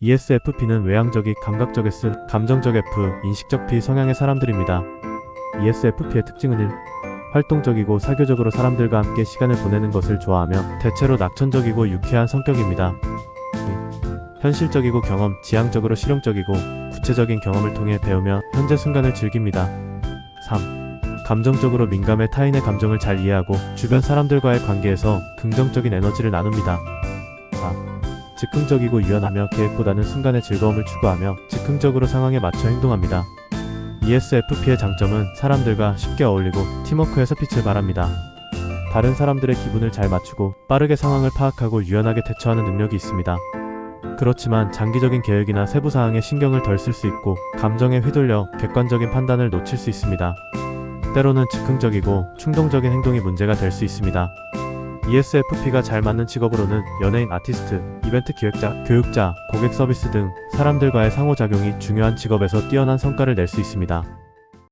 ESFP는 외향적이, 감각적 S, 감정적 F, 인식적 P 성향의 사람들입니다. ESFP의 특징은 1. 활동적이고 사교적으로 사람들과 함께 시간을 보내는 것을 좋아하며 대체로 낙천적이고 유쾌한 성격입니다. 2. 현실적이고 경험, 지향적으로 실용적이고 구체적인 경험을 통해 배우며 현재 순간을 즐깁니다. 3. 감정적으로 민감해 타인의 감정을 잘 이해하고 주변 사람들과의 관계에서 긍정적인 에너지를 나눕니다. 4. 즉흥적이고 유연하며 계획보다는 순간의 즐거움을 추구하며 즉흥적으로 상황에 맞춰 행동합니다. ESFP의 장점은 사람들과 쉽게 어울리고 팀워크에서 빛을 발합니다. 다른 사람들의 기분을 잘 맞추고 빠르게 상황을 파악하고 유연하게 대처하는 능력이 있습니다. 그렇지만 장기적인 계획이나 세부 사항에 신경을 덜 쓸 수 있고 감정에 휘둘려 객관적인 판단을 놓칠 수 있습니다. 때로는 즉흥적이고 충동적인 행동이 문제가 될 수 있습니다. ESFP가 잘 맞는 직업으로는 연예인 아티스트, 이벤트 기획자, 교육자, 고객 서비스 등 사람들과의 상호작용이 중요한 직업에서 뛰어난 성과를 낼 수 있습니다.